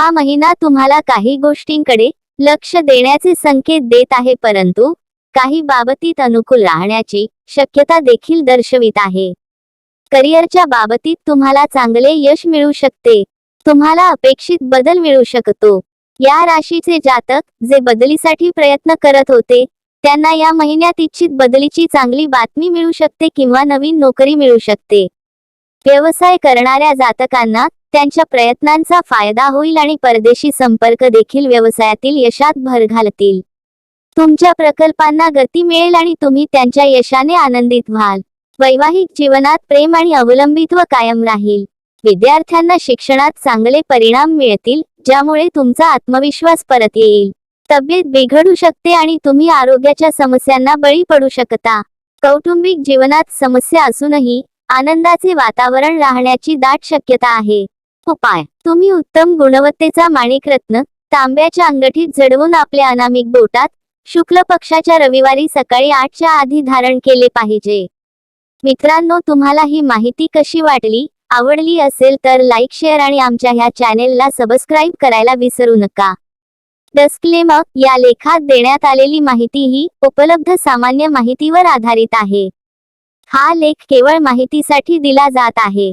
हा महिना तुम्हाला काही गोष्टींकडे लक्ष देण्याचे संकेत देत आहे परंतु काही बाबतीत अनुकूल राहण्याची शक्यता देखील दर्शवित आहे. करिअरच्या बाबतीत तुम्हाला चांगले यश मिळू शकते. तुम्हाला अपेक्षित बदल मिळू शकतो. या राशीचे जातक जे बदलीसाठी प्रयत्न करत होते त्यांना या महिन्यात इच्छित बदलीची चांगली बातमी मिळू शकते किंवा नवीन नोकरी मिळू शकते. व्यवसाय करणाऱ्या जातकांना त्यांच्या प्रयत्नांचा फायदा होईल आणि परदेशी संपर्क देखील व्यवसायातील यशात भर घालतील. तुमच्या प्रकल्पांना गती मिळेल आणि तुम्ही त्यांच्या यशाने आनंदित व्हाल. वैवाहिक जीवनात प्रेम आणि अवलंबित्व कायम राहील. विद्यार्थ्यांना शिक्षणात चांगले परिणाम मिळतील ज्यामुळे तुमचा आत्मविश्वास परत येईल. तब्येत बिघडू शकते आणि तुम्ही आरोग्याच्या समस्यांना बळी पडू शकता. कौटुंबिक जीवनात समस्या असूनही आनंदाचे वातावरण राहण्याची दाट शक्यता आहे. उपाय तुम्ही उत्तम गुणवत्तेचा माणिकरत्न तांब्याच्या अंगठीत जडवून आपल्या अनामिक बोटात शुक्ल पक्षाच्या रविवारी सकाळी आठच्या आधी धारण केले पाहिजे. मित्रांनो तुम्हाला ही माहिती कशी वाटली आवडली असेल तर लाईक शेअर आणि आमच्या ह्या चॅनेलला सबस्क्राईब करायला विसरू नका. डस्क्लेम या लेखात देण्यात आलेली माहिती ही उपलब्ध सामान्य माहितीवर आधारित आहे. हा लेख केवळ माहितीसाठी दिला जात आहे.